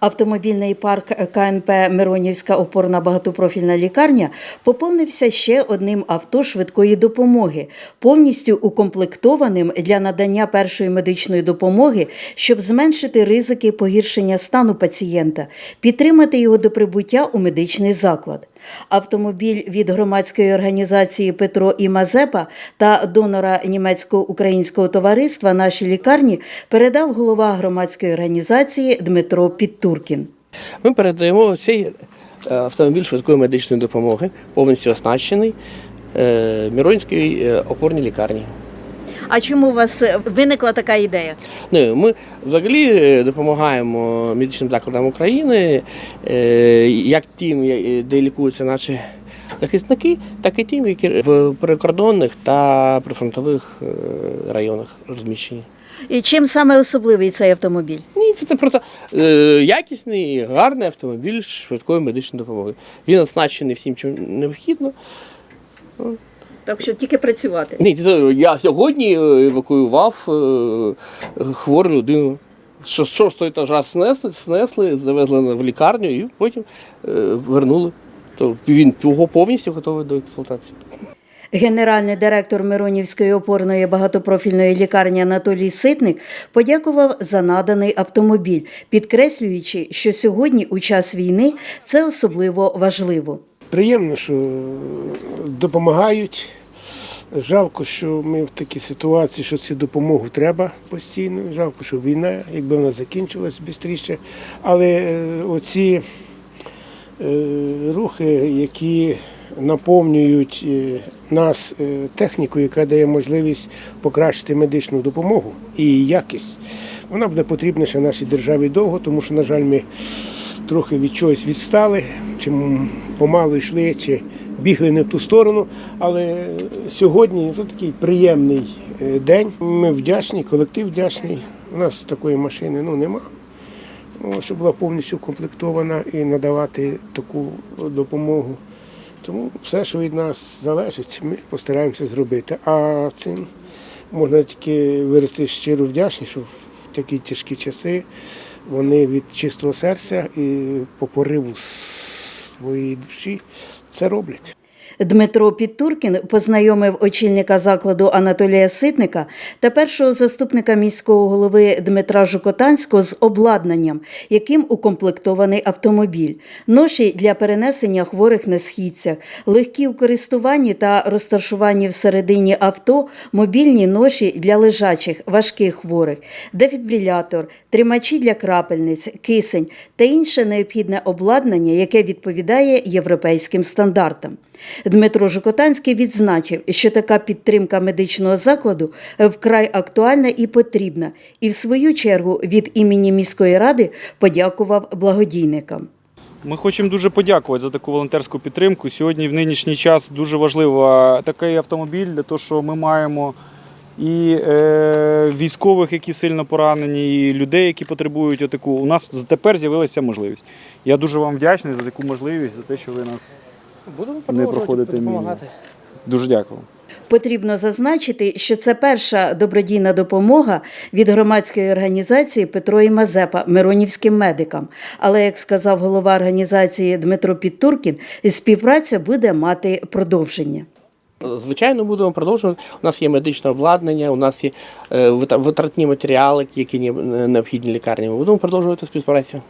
Автомобільний парк КНП Миронівська опорна багатопрофільна лікарня поповнився ще одним авто швидкої допомоги, повністю укомплектованим для надання першої медичної допомоги, щоб зменшити ризики погіршення стану пацієнта, підтримати його до прибуття у медичний заклад. Автомобіль від громадської організації Петро і Мазепа та донора німецько-українського товариства нашій лікарні передав голова громадської організації Дмитро Підтуркін. Ми передаємо цей е, автомобіль швидкої медичної допомоги, повністю оснащений е, Миронської е, опорній лікарні. А чому у вас виникла така ідея? Ну, Ми взагалі допомагаємо медичним закладам України, як тим, де лікуються наші захисники, так і тим, які в прикордонних та прифронтових районах розміщені. І чим саме особливий цей автомобіль? Ні, це, це просто е, якісний, гарний автомобіль швидкої медичної допомоги. Він оснащений всім, чим необхідно. Так що тільки працювати. Ні, це я сьогодні е, евакуював е, хвору людину. Що з шостого етажа снесли, снесли, завезли в лікарню і потім е, вернули. То він його повністю готовий до експлуатації. Генеральний директор Миронівської опорної багатопрофільної лікарні Анатолій Ситник подякував за наданий автомобіль, підкреслюючи, що сьогодні, у час війни, це особливо важливо. Приємно, що допомагають. Жалко, що ми в такій ситуації, що цю допомогу треба постійно. Жалко, що війна, якби вона закінчилась швидше. Але е, оці е, рухи, які наповнюють е, нас е, технікою, яка дає можливість покращити медичну допомогу і якість, вона буде потрібна ще нашій державі довго, тому що, на жаль, ми трохи від чогось відстали, чи помалу йшли, чи бігли не в ту сторону. Але сьогодні це такий приємний е, день. Ми вдячні, колектив вдячний. У нас такої машини ну, нема. Ну, Щоб була повністю укомплектована і надавати таку допомогу. Тому все, що від нас залежить, ми постараємося зробити. А цим можна тільки вирости щиро вдячність, що в такі тяжкі часи вони від чистого серця і по пориву своєї душі це роблять. Дмитро Підтуркін познайомив очільника закладу Анатолія Ситника та першого заступника міського голови Дмитра Жукотанського з обладнанням, яким укомплектований автомобіль, ноші для перенесення хворих на східцях, легкі в користуванні та розташуванні всередині авто, мобільні ноші для лежачих важких хворих, дефібрилятор, тримачі для крапельниць, кисень та інше необхідне обладнання, яке відповідає європейським стандартам. Дмитро Жукотанський відзначив, що така підтримка медичного закладу вкрай актуальна і потрібна, і в свою чергу від імені міської ради подякував благодійникам. Ми хочемо дуже подякувати за таку волонтерську підтримку. Сьогодні в нинішній час дуже важливо такий автомобіль для того, що ми маємо і е, військових, які сильно поранені, і людей, які потребують отаку. У нас тепер з'явилася можливість. Я дуже вам вдячний за таку можливість, за те, що ви нас Будемо Не проходити допомагати. дуже дякую. Потрібно зазначити, що це перша добродійна допомога від громадської організації Петро і Мазепа Миронівським медикам. Але, як сказав голова організації Дмитро Підтуркін, співпраця буде мати продовження. Звичайно, будемо продовжувати. У нас є медичне обладнання, у нас є е, витратні матеріали, які не- необхідні лікарні. Ми будемо продовжувати співпрацю.